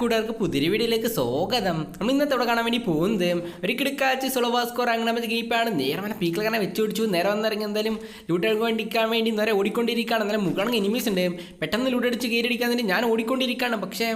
കൂട്ടുകാർക്ക് പുതിരി വീഡിയോയിലേക്ക് സ്വാഗതം. നമ്മൾ ഇന്നത്തെ ഇവിടെ കാണാൻ വേണ്ടി പോകുന്നത് ഒരു കിടക്കാച്ച് സുളവാസ്കോർ അങ്ങനെ ഗെയിപ്പാണ് നേരെ അവനെ പീക്കിൽ അങ്ങനെ വെച്ച് പിടിച്ചു. നേരെ വന്നിറങ്ങി എന്തായാലും ലൂട്ട് വേണ്ടിക്കാൻ വേണ്ടി നേരെ ഓടിക്കൊണ്ടിരിക്കുകയാണ്. എന്നാലും മുകളിൽ എനിമീസ് ഉണ്ട്. പെട്ടെന്ന് ലൂട്ടടിച്ച് അടിച്ച് കയറിയടിക്കാൻ വേണ്ടി ഞാൻ ഓടിക്കൊണ്ടിരിക്കുകയാണ്. പക്ഷേ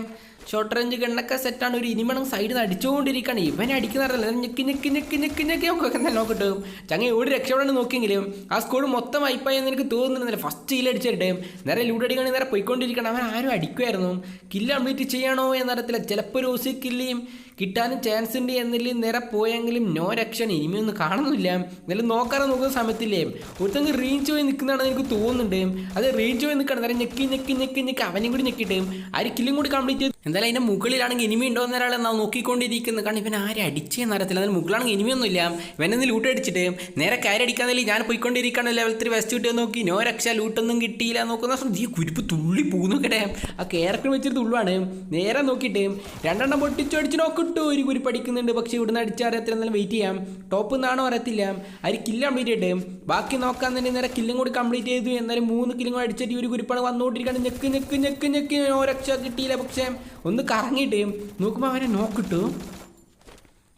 ഷോർട്ട് റേഞ്ച് ഗണ്ണൊക്കെ സെറ്റാണ് ഒരു ഇനിമണം സൈഡിൽ നിന്ന് അടിച്ചുകൊണ്ടിരിക്കുകയാണ് ഇവനെ അടിക്കുന്നറിയില്ല ഞെക്കി ഞെക്കി ഞെക്കി ഞെക്കി ഞെക്കി ഒക്കെ തന്നെ നോക്കട്ടെ ചങ്ങ ഓടി രക്ഷപ്പെടാൻ നോക്കിയെങ്കിലും ആ സ്കോഡ് മൊത്തം വൈപ്പായി എന്ന് എനിക്ക് തോന്നുന്നില്ല. ഫസ്റ്റ് കില്ല് അടിച്ചിട്ട് നേരെ ലൂട്ട് അടിക്കുകയാണെങ്കിൽ നേരെ പോയിക്കൊണ്ടിരിക്കണം. അവൻ ആരും അടിക്കുമായിരുന്നു. കില്ല് കംപ്ലീറ്റ് ചെയ്യണോ എന്നറിയത്തില്ല ചിലപ്പോൾ ഒരു ഓസി കില്ലിയും കിട്ടാനും ചാൻസ് ഉണ്ട് എന്നില്ല നേരെ പോയെങ്കിലും നോ രക്ഷൻ ഇനിമയൊന്നും കാണുന്നില്ല. എന്നാലും നോക്കാതെ നോക്കുന്ന സമയത്തില്ലേ ഒരുത്തങ്ങ് റീഞ്ച് പോയി നിൽക്കുന്നതാണെന്ന് എനിക്ക് തോന്നുന്നുണ്ട്. അത് റീഞ്ച് പോയി നിൽക്കണം നേരെ ഞെക്കി ഞെക്കി ഞെക്കി ഞെക്കി അവനും കൂടി ഞെക്കിയിട്ട് ആ കില്ലും കൂടി കംപ്ലീറ്റ് ചെയ്തു എന്തായാലും അതിന്റെ മുകളിലാണെങ്കിൽ ഇനിമി ഉണ്ടോ എന്നൊരാളെ നാം നോക്കിക്കൊണ്ടിരിക്കുന്നത്. കാരണം ഇവൻ ആരെ അടിച്ചേ അറിയത്തില്ല. അതിന് മുകളിലാണെങ്കിൽ ഇനിമിയൊന്നും ഇല്ല ഇവനെന്ന് ലൂട്ട് അടിച്ചിട്ട് നേരെ കയറി അടിക്കാന്നില്ല ഞാൻ പോയിക്കൊണ്ടിരിക്കുകയാണ്. ലെവൽ ത്രീ വെസ്റ്റ് കിട്ടിയോ നോക്കി നോ രക്ഷ ലൂട്ടൊന്നും കിട്ടിയില്ല നോക്കുന്ന ഈ കുരിപ്പ് തുള്ളി പോകുന്നു കേട്ടെ. ആ കേരക്കിൽ വെച്ചിട്ട് തുള്ളുവാണ് നേരെ നോക്കിയിട്ട് രണ്ടെണ്ണം പൊട്ടിച്ചു അടിച്ച് നോക്കിട്ടു ഒരു കുരി പഠിക്കുന്നുണ്ട്. പക്ഷേ ഇവിടുന്ന് എത്ര എന്നാലും വെയിറ്റ് ചെയ്യാം? ടോപ്പ് നിന്നാണോ അറിയത്തില്ല. അതിൽ കില്ല് കംപ്ലീറ്റ് ചെയ്തിട്ട് ബാക്കി നോക്കാൻ തന്നെ നേരെ കില്ലും കൂടി കംപ്ലീറ്റ് ചെയ്തു. എന്നാലും മൂന്ന് കില്ലും കൂടി അടിച്ചിട്ട് ഒരു കുരിപ്പാണ് വന്നുകൊണ്ടിരിക്കുകയാണ് ഞെക്ക് ഞെക്ക് ഞെക്ക് ഞെക്ക്. നോ രക്ഷ കിട്ടിയില്ല. പക്ഷേ ഒന്ന് കറങ്ങിയിട്ട് നോക്കുമ്പോൾ അവനെ നോക്കിട്ടു.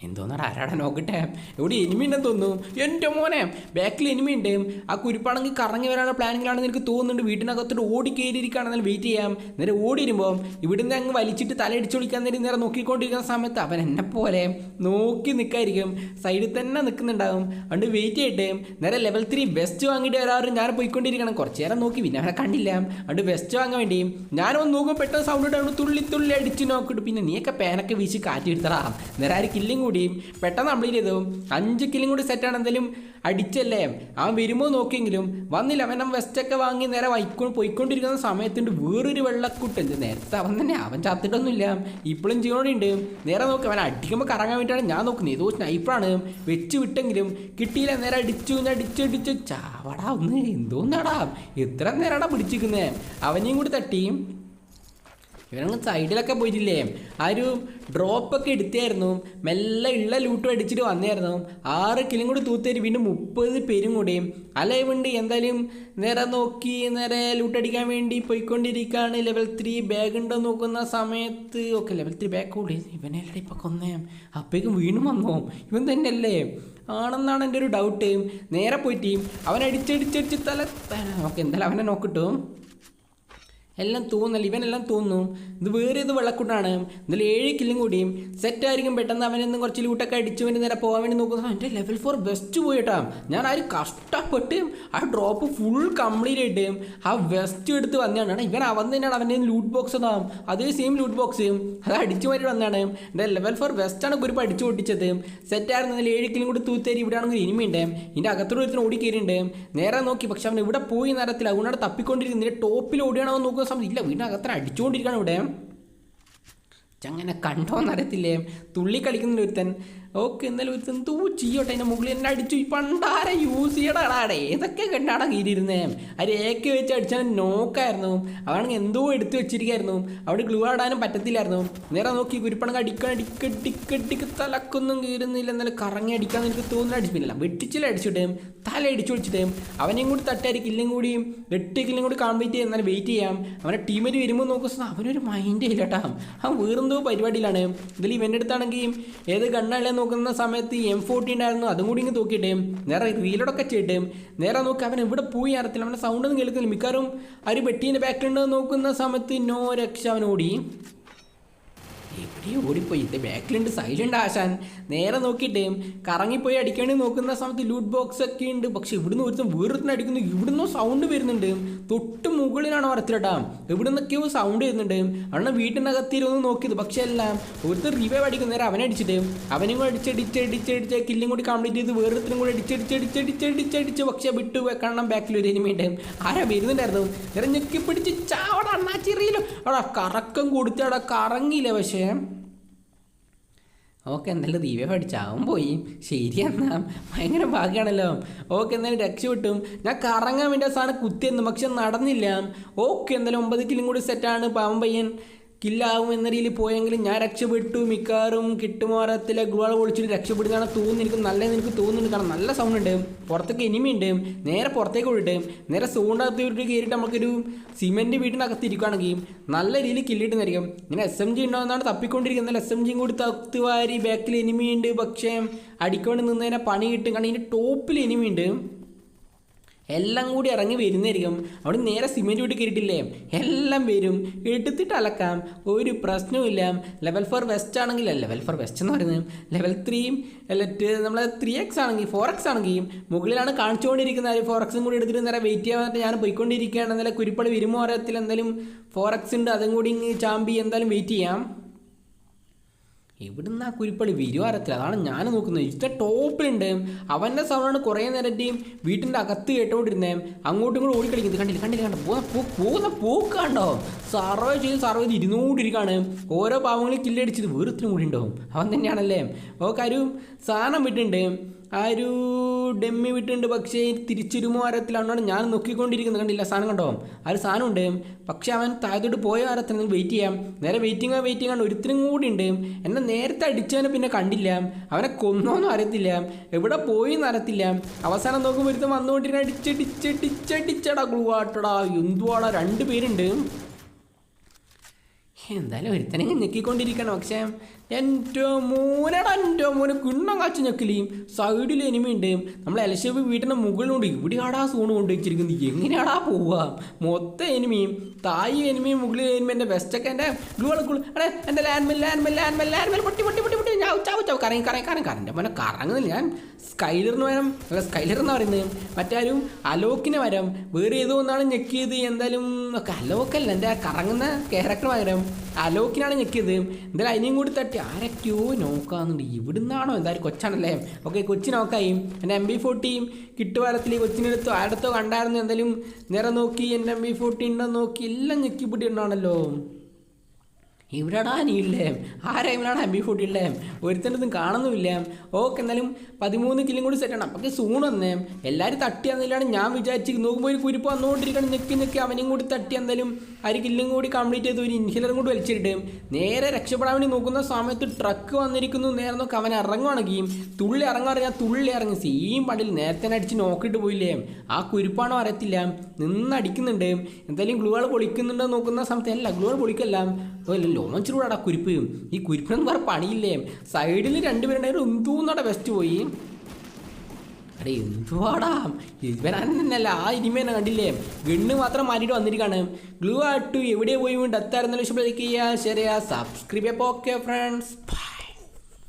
എന്തോന്നാടാ ആരാടാ നോക്കട്ടെ? എവിടെ എനിമി ഉണ്ടെന്ന് തോന്നുന്നു. എന്റെ മോനെ ബാക്കിൽ എനിമി ഉണ്ട് ആ കുരിപ്പാണെങ്കിൽ കറങ്ങി വരാനുള്ള പ്ലാനിങ്ങിലാണെന്ന് എനിക്ക് തോന്നുന്നുണ്ട്. വീട്ടിനകത്തോട്ട് ഓടി കയറിയിരിക്കുകയാണെന്നാൽ വെയിറ്റ് ചെയ്യാം. നേരെ ഓടി വരുമ്പോൾ ഇവിടുന്ന് അങ്ങ് വലിച്ചിട്ട് തലയിടിച്ച് വിളിക്കാൻ നേരം നേരെ നോക്കിക്കൊണ്ടിരിക്കുന്ന സമയത്ത് അവൻ എന്നെ പോലെ നോക്കി നിൽക്കായിരിക്കും സൈഡിൽ തന്നെ നിൽക്കുന്നുണ്ടാവും അതുകൊണ്ട് വെയിറ്റ് ചെയ്യട്ടെ. നേരെ ലെവൽ ത്രീ വെസ്റ്റ് വാങ്ങിയിട്ട് വരാറും ഞാൻ പോയിക്കൊണ്ടിരിക്കണം. കുറച്ച് നേരം നോക്കി. പിന്നെ അവനെ കണ്ടില്ല. അതുകൊണ്ട് വെസ്റ്റ് വാങ്ങാൻ വേണ്ടി ഞാനൊന്ന് നോക്കുമ്പോൾ പെട്ടെന്ന് സൗണ്ട് ഇട്ടാണ് തുള്ളി തുള്ളി അടിച്ച് നോക്കിയിട്ട് പിന്നെ നീയൊക്കെ പേനൊക്കെ വീശി കാറ്റി എടുത്തടാ നേരെ ആര് കില്ലും കൂടിയും പെട്ടെന്ന് കംപ്ലീറ്റ് ചെയ്തു അഞ്ച് കില്ലും കൂടി സെറ്റാണ് എന്തെങ്കിലും അടിച്ചല്ലേ? അവൻ വരുമ്പോൾ നോക്കിയെങ്കിലും വന്നില്ല. അവൻ വെസ്റ്റൊക്കെ വാങ്ങി നേരെ വൈക്കോ പോയിക്കൊണ്ടിരിക്കുന്ന സമയത്തുണ്ട് വേറൊരു വെള്ളക്കൂട്ട്. എന്ത് നേരത്തെ അവൻ തന്നെ അവൻ ചത്തിട്ടൊന്നുമില്ല. ഇപ്പോഴും ജീവനോടുണ്ട് നേരെ നോക്കി അവൻ അടിക്കുമ്പോൾ കറങ്ങാൻ വേണ്ടിയിട്ടാണ് ഞാൻ നോക്കുന്നത്. ഏതോ സ്നൈപ്പറാണ് വെച്ച് വിട്ടെങ്കിലും കിട്ടിയില്ല. നേരെ അടിച്ചു അടിച്ചു അടിച്ചു. ചാവടാ ഒന്ന് എന്തോന്നാടാ? എത്ര നേരടാ പിടിച്ചിരിക്കുന്നത് അവനെയും കൂടി തട്ടി. ഇവരങ്ങ് സൈഡിലൊക്കെ പോയിട്ടില്ലേ? ആ ഒരു ഡ്രോപ്പൊക്കെ എടുത്തായിരുന്നു മെല്ലെ ഉള്ള ലൂട്ടും അടിച്ചിട്ട് വന്നായിരുന്നു. ആറ് കിലും കൂടി തൂത്തേര് വീണ്ടും മുപ്പത് പേരും കൂടി. അലൈവുണ്ട് എന്തായാലും നേരെ നോക്കി നേരെ ലൂട്ടടിക്കാൻ വേണ്ടി പോയിക്കൊണ്ടിരിക്കുകയാണ് ലെവൽ ത്രീ ബാഗ് ഉണ്ടോ നോക്കുന്ന സമയത്ത്. ഓക്കെ ലെവൽ ത്രീ ബാഗ് കൂടി. ഇവനല്ലേ ഇപ്പം കൊന്നേ. അപ്പേക്കും വീണ്ടും വന്നോ. ഇവൻ തന്നെയല്ലേ? ആണെന്നാണ് എന്റെ ഒരു ഡൗട്ട് നേരെ പോയിട്ട് അവൻ അടിച്ചടിച്ചടിച്ച് തല ഓക്കെ എന്തായാലും അവനെ നോക്കിട്ടു എല്ലാം തോന്നല്ല ഇവനെല്ലാം തോന്നും. ഇത് വേറെ ഇത് വെള്ളക്കൂട്ടാണ്. ഇതിൽ ഏഴ് കില്ലും കൂടിയും. സെറ്റ് ആയിരിക്കും പെട്ടെന്ന് അവനൊന്നും കുറച്ച് ലൂട്ടൊക്കെ അടിച്ചു വേണ്ടി നേരെ പോകാൻ വേണ്ടി നോക്കുന്നു എന്റെ ലെവൽ ഫോർ ബെസ്റ്റ് പോയിട്ടാ ഞാൻ ആര് കഷ്ടപ്പെട്ട് ആ ഡ്രോപ്പ് ഫുൾ കംപ്ലീറ്റ് ആയിട്ട് ആ വെസ്റ്റ് എടുത്ത് വന്നതാണ്. ഇവൻ അവൻ തന്നെയാണ് അവന്റെ ലൂട്ട് ബോക്സ് ഒന്നാം അതേ സെയിം ലൂട്ട് ബോക്സ് അത് അടിച്ചു മാറ്റി വന്നതാണ്. എന്റെ ലെവൽ ഫോർ ബെസ്റ്റാണ് ഗ്രൂപ്പ് അടിച്ചു പൊട്ടിച്ചത്. സെറ്റ് ആയിരുന്നു അതിൽ ഏഴ് കിലും കൂടി തൂത്തേരി ഇവിടെ ആണെങ്കിൽ ഇനിമയുണ്ട്. ഇതിന്റെ അകത്തോട് ഒരുത്തിന് ഓടി നേരെ നോക്കി. പക്ഷെ അവൻ ഇവിടെ പോയി നേരത്തിൽ അതുകൊണ്ടാണ് തപ്പിക്കൊണ്ടിരിക്കുന്നത് ടോപ്പിൽ ഓടിയാണോ എന്ന് നോക്കുന്ന സമയത്ത് ഇല്ല വീടിനകത്ര അടിച്ചുകൊണ്ടിരിക്കുകയാണ് ഇവിടെ. ചങ്ങനെ കണ്ടോന്നറിയത്തില്ലേ തുള്ളി കളിക്കുന്ന ഒരുത്തൻ ഓക്കെ ഇന്നലെ ഒരു എന്തോ ചെയ്യോട്ടെ അതിന്റെ മുകളിൽ എന്നെ അടിച്ചു. പണ്ടാരെ യൂസ് ചെയ്യടാടാടെ ഏതൊക്കെ കണ്ടാടാ കീരിയിരുന്നേ. രേഖ വെച്ച് അടിച്ചാൽ നോക്കായിരുന്നു. അവണെങ്കിൽ എന്തോ എടുത്തു വെച്ചിരിക്കായിരുന്നു. അവിടെ ഗ്ലൂ ആടാനും പറ്റത്തില്ലായിരുന്നു. നേരെ നോക്കി കുരുപ്പണക്ക് അടിക്കാൻ അടിക്കടിക്കടിക്ക് തലക്കൊന്നും കീറുന്നില്ല. എന്നാലും കറങ്ങി അടിക്കാന്ന് എനിക്ക് തോന്നുന്നു അടിച്ചില്ല വെട്ടിച്ചില്ല അടിച്ചിട്ടേം തല അടിച്ചു വെച്ചിട്ടേം അവനെയും കൂടി തട്ടായിരിക്കും ഇല്ലെങ്കിൽ കൂടിയും എട്ട് കില്ലും കൂടി കംപ്ലീറ്റ് ചെയ്യാം എന്നാലും വെയിറ്റ് ചെയ്യാം. അവനെ ടീമേറ്റ് വരുമ്പോൾ നോക്കുന്ന അവനൊരു മൈൻഡ് ഇല്ല കേട്ടാ അവൻ വേറെന്തോ പരിപാടിയിലാണ്. ഇതിൽ ഇവന്റെ അടുത്താണെങ്കിൽ ഏത് ഗണ്ണാളെ നോക്കുന്ന സമയത്ത് എം ഫോർട്ടി ഉണ്ടായിരുന്നു. അതും കൂടി ഇങ്ങ് നോക്കിയിട്ട് നേരെ റീലോടൊക്കെ ചെയ്തിട്ട് നേരെ നോക്കി അവൻ എവിടെ പോയി അറിയത്തില്ല. അവന്റെ സൗണ്ട് ഒന്നും കേൾക്കുന്നില്ല. മിക്കവാറും ആ ഒരു പെട്ടീന്റെ ബാക്കിലുണ്ടെന്ന് നോക്കുന്ന സമയത്ത് നോ രക്ഷ അവൻ എവിടെയോ ഓടിപ്പോയി. ഇത് ബാക്കിലുണ്ട് സൈലന്റ് ആശാൻ. നേരെ നോക്കിയിട്ട് കറങ്ങിപ്പോയി അടിക്കേണ്ടി നോക്കുന്ന സമയത്ത് ലൂട്ട് ബോക്സ് ഒക്കെ ഉണ്ട്. പക്ഷെ ഇവിടുന്ന് ഒരുത്തും വേറൊരുത്തിന് അടിക്കുന്നു. ഇവിടുന്ന് സൗണ്ട് വരുന്നുണ്ട്. തൊട്ട് മുകളിലാണ് വരത്തിലട്ടാ എവിടുന്നൊക്കെയോ സൗണ്ട് വരുന്നുണ്ട്. അണ്ണ വീട്ടിനകത്തിരുന്ന് നോക്കിയത്. പക്ഷെ എല്ലാം ഒരുത്തർ റിവൈവ് അടിക്കും നേരം അവനെ അടിച്ചിട്ട്. അവനും കൂടെ അടിച്ചടിച്ച് അടിച്ചടിച്ച് കില്ലും കൂടി കംപ്ലീറ്റ് ചെയ്ത് വേറൊരുത്തിനും കൂടി അടിച്ചടിച്ചടിച്ചടിച്ചടിച്ചടിച്ച് പക്ഷെ വിട്ടു വെക്കണം ബാക്കിൽ ഒരു എനിമിയുണ്ട് ആരാ വരുന്നുണ്ടായിരുന്നു? നേരെ ഞെക്കി പിടിച്ച് ചാവട അണ്ണാ അവിടെ കറക്കം കൊടുത്തവിടെ കറങ്ങിയില്ല. പക്ഷേ ഓക്കെ എന്തായാലും ദീപ പഠിച്ചാവും പോയി. ശരി എന്നാ ഭയങ്കര ഭാഗ്യമാണല്ലോ ഓക്കെ എന്തായാലും രക്ഷപ്പെട്ടും ഞാൻ കറങ്ങാൻ വേണ്ടി സാധനം കുത്തിയെന്നു പക്ഷെ നടന്നില്ല. ഓക്കെ എന്തായാലും ഒമ്പത് കിലും കൂടി സെറ്റാണ് പാവം പയ്യൻ. കില്ലാവും എന്ന രീതിയിൽ പോയെങ്കിലും ഞാൻ രക്ഷപ്പെട്ടു. മിക്കവാറും കിട്ടുമാറത്തിലെ ഗുവാൾ പൊളിച്ചിട്ട് രക്ഷപ്പെടുന്നതാണ് തോന്നുന്നു എനിക്ക് നല്ലതെന്ന് എനിക്ക് തോന്നുന്നുണ്ട്. കാരണം നല്ല സൗണ്ട് ഉണ്ട്. പുറത്തേക്ക് എനിമി ഉണ്ട്. നേരെ പുറത്തേക്ക് ഓടിട്ട് നേരെ സൗണ്ടകത്ത് വിട്ട് കയറിയിട്ട് നമുക്കൊരു സിമെന്റ് വീട്ടിനകത്ത് ഇരിക്കുകയാണെങ്കിൽ നല്ല രീതിയിൽ കില്ലിട്ടുന്നതായിരിക്കും ഇങ്ങനെ എസ് എം ജി ഉണ്ടാകുന്നതാണ് തപ്പിക്കൊണ്ടിരിക്കുന്നത്. എസ് എം ജിയും കൂടി തത്ത് വാരി ബാക്കിൽ എനിമി ഉണ്ട്. പക്ഷേ അടിക്കൊണ്ട് നിന്നതിനെ പണി കിട്ടും. കാരണം ഇതിന്റെ ടോപ്പിൽ എനിമി ഉണ്ട്. എല്ലാം കൂടി ഇറങ്ങി വരുന്നതായിരിക്കും. അവിടെ നേരെ സിമെന്റ് വീട്ടിൽ കയറിയിട്ടില്ലേ? എല്ലാം വരും. എടുത്തിട്ട് അലക്കാം. ഒരു പ്രശ്നവുമില്ല. ലെവൽ ഫോർ വെസ്റ്റ് ആണെങ്കിൽ ലെവൽ ഫോർ വെസ്റ്റ് എന്ന് പറയുന്നത് ലെവൽ ത്രീയും നമ്മൾ ത്രീ എക്സ് ആണെങ്കിൽ ഫോർ എക്സ് ആണെങ്കിൽ മുകളിലാണ് കാണിച്ചുകൊണ്ടിരിക്കുന്നത്. ഫോർ എക്സും കൂടി എടുത്തിട്ട് നേരെ വെയിറ്റ് ചെയ്യാൻ പറഞ്ഞാൽ ഞാൻ പോയിക്കൊണ്ടിരിക്കുകയാണ്. എന്നാലും കുരിപ്പടി വരുമോ അറിയത്തില്ല. എന്തായാലും ഫോർ എക്സ് ഉണ്ട്. അതും കൂടി ചാമ്പി. എന്തായാലും വെയിറ്റ് ചെയ്യാം. എവിടുന്ന് ആ കുരിപ്പളി വിരുവാരത്തില്ല അതാണ് ഞാൻ നോക്കുന്നത്. ഇത്ര ടോപ്പിലുണ്ട്. അവന്റെ സൗണ്ടാണ് കുറേ നേരത്തെയും വീട്ടിന്റെ അകത്ത് കേട്ടോണ്ടിരുന്നേ. അങ്ങോട്ടും ഇങ്ങോട്ടും ഓടിക്കളിക്കുന്നത്. കണ്ടില്ല? കണ്ടില്ല? കണ്ടോ പോകുന്ന പോ പോകുന്ന പോക്ക് കണ്ടോ സർവേ ചെയ്ത് സർവേ ചെയ്ത് ഇരുന്നോണ്ടിരിക്കുകയാണ് ഓരോ പാവങ്ങളും കില്ലടിച്ചത് വേറൊത്തിനും കൂടി ഉണ്ടാവും. അവൻ തന്നെയാണല്ലേ? ഓ കാര്യം സാധനം വിട്ടുണ്ട് ആ ഒരു ഡെമ്മി വിട്ടുണ്ട് പക്ഷേ തിരിച്ചൊരുമോ വാരത്തിലാണോ ഞാൻ നോക്കിക്കൊണ്ടിരിക്കുന്നത്. കണ്ടില്ല? സാധനം കണ്ടോ? ആ ഒരു സാധനം ഉണ്ട്. പക്ഷേ അവൻ താഴത്തോട്ട് പോയ വാരത്തിൽ വെയിറ്റ് ചെയ്യാം. നേരെ വെയിറ്റിംഗ് വെയിറ്റിംഗ് ആണ്. ഒരുത്തിനും കൂടി ഉണ്ട്. എന്നെ നേരത്തെ അടിച്ചവനെ പിന്നെ കണ്ടില്ല. അവനെ കൊന്നോന്നും അറിയത്തില്ല. എവിടെ പോയി അറിയത്തില്ല. അവസാനം നോക്കുമ്പോൾ ഒരുത്തം വന്നുകൊണ്ടിരുന്ന അടിച്ചടിച്ചടിച്ചടിച്ചടാ ഗ്ലൂവാട്ടടാ എന്തുവാടാ? രണ്ട് പേരുണ്ട്. എന്തായാലും ഒരുത്തനെ ഞെക്കിക്കൊണ്ടിരിക്കണം. പക്ഷേ എന്റെ മോനടാ എന്റെ മോനെ കിണ്ണം കാച്ചു ഞെക്കലേയും സൈഡിൽ എനിമയുണ്ട് നമ്മൾ എലശേപ്പ് വീട്ടിന്റെ മുകളിലുണ്ട് ഇവിടെയാടാ സൂണ് കൊണ്ട് വെച്ചിരിക്കുന്നത് എങ്ങനെയാടാ പോവുക മൊത്തം എനിമിയും തായി എനിമിയും മുകളിൽ എനിമി എന്റെ ബെസ്റ്റൊക്കെ എന്റെ ഗ്ലൂ അടേ എന്റെ ലാൻഡ്മെൽ ലാൻഡ്മെൽ ലാൻഡ്മെൽ ലാൻഡ്മെൽ പൊട്ടി പൊട്ടി പൊട്ടി പൊട്ടി. ഞാൻ ചാവ് ചാവ് കറങ്ങി കറങ്ങി കറങ്ങി കറന്റെ മോനെ കറങ്ങുന്നില്ല. ഞാൻ സ്കൈലറിന് വരം അല്ല സ്കൈലർ എന്ന് പറയുന്നത്? മറ്റാരും അലോക്കിന് വരം വേറെ ഏതോ ഒന്നാണ് ഞെക്കിയത്. എന്തായാലും അലോക്കല്ല. എന്റെ കറങ്ങുന്ന ക്യാരക്ടർ പകരം അലോക്കിനാണ് ഞെക്കിയത്. എന്തായാലും അതിനെയും കൂടി തട്ടി. ആരൊക്കെയോ നോക്കാന്നുണ്ട്. ഇവിടുന്നാണോ എന്തായാലും കൊച്ചാണല്ലേ? ഓക്കെ കൊച്ചി നോക്കായും. എന്റെ എം ബി ഫോർട്ടിയും കിട്ടുവാരത്തിൽ കൊച്ചിനെടുത്തോ ആരടുത്തോ കണ്ടായിരുന്നു? എന്തായാലും നേരെ നോക്കി എന്റെ എം ബി ഫോർട്ടി ഉണ്ടോ നോക്കി എല്ലാം ഞെക്കിപ്പൊട്ടി ഉണ്ടാണല്ലോ ഇവിടെടാ നീയില്ലേ ആരാ ഇവനാണ് അമ്പി ബി ഫോർട്ടി ഉള്ളേ ഒരുത്തന്റെ കാണുന്നുമില്ല. ഓക്കെ എന്നാലും പതിമൂന്ന് കിലും കൂടി സെറ്റ് ആണ് അപ്പൊക്കെ സൂൺ വന്നേ. എല്ലാവരും തട്ടി എന്നില്ലാണ് ഞാൻ വിചാരിച്ച് നോക്കുമ്പോൾ ഒരു കുരിപ്പ് വന്നുകൊണ്ടിരിക്കണം നിൽക്കി നിൽക്കി അവനെയും കൂടി തട്ടി എന്തായാലും ഒരു കില്ലും കൂടി കംപ്ലീറ്റ് ചെയ്ത് ഒരു ഇൻഹിലറും കൂടി വലിച്ചിട്ട് നേരെ രക്ഷപ്പെടാൻ വേണ്ടി നോക്കുന്ന സമയത്ത് ട്രക്ക് വന്നിരിക്കുന്നു. നേരെ നോക്കി അവൻ ഇറങ്ങുവാണെങ്കിൽ തുള്ളി ഇറങ്ങാറിയാ തുള്ളി ഇറങ്ങി. സെയിം പണ്ടിൽ നേരത്തെ അടിച്ച് നോക്കിയിട്ട് പോയില്ലേ. ആ കുരിപ്പാണോ അറിയത്തില്ല. നിന്ന് അടിക്കുന്നുണ്ട്. എന്തായാലും ഗ്ലൂകൾ പൊളിക്കുന്നുണ്ടോ നോക്കുന്ന സമയത്ത് അല്ല ഗ്ലൂകൾ പൊളിക്കല്ല. ലോഞ്ചിലൂടെ കുരിപ്പ്. ഈ കുരിപ്പിനൊന്നും വേറെ പണിയില്ലേ? സൈഡിൽ രണ്ടുപേരുണ്ടായിരുന്നു എന്തോന്നടെ വെസ്റ്റ് പോയി? അടേ എന്തുവാടാ? ഇവനല്ല ആ ഇനിമേനെ കണ്ടില്ലേ? ഗണ്ണ് മാത്രം മാറ്റിയിട്ട് വന്നിരിക്കാണ്. ഗ്ലൂ ആട്ടു എവിടെ പോയി ഡെത്തായിരുന്നാലും ഇഷ്ടപ്പെടുക ശരിയാ സബ്സ്ക്രൈബ് ചെയ്യപ്പോൾ ഓക്കെ ഫ്രണ്ട്സ്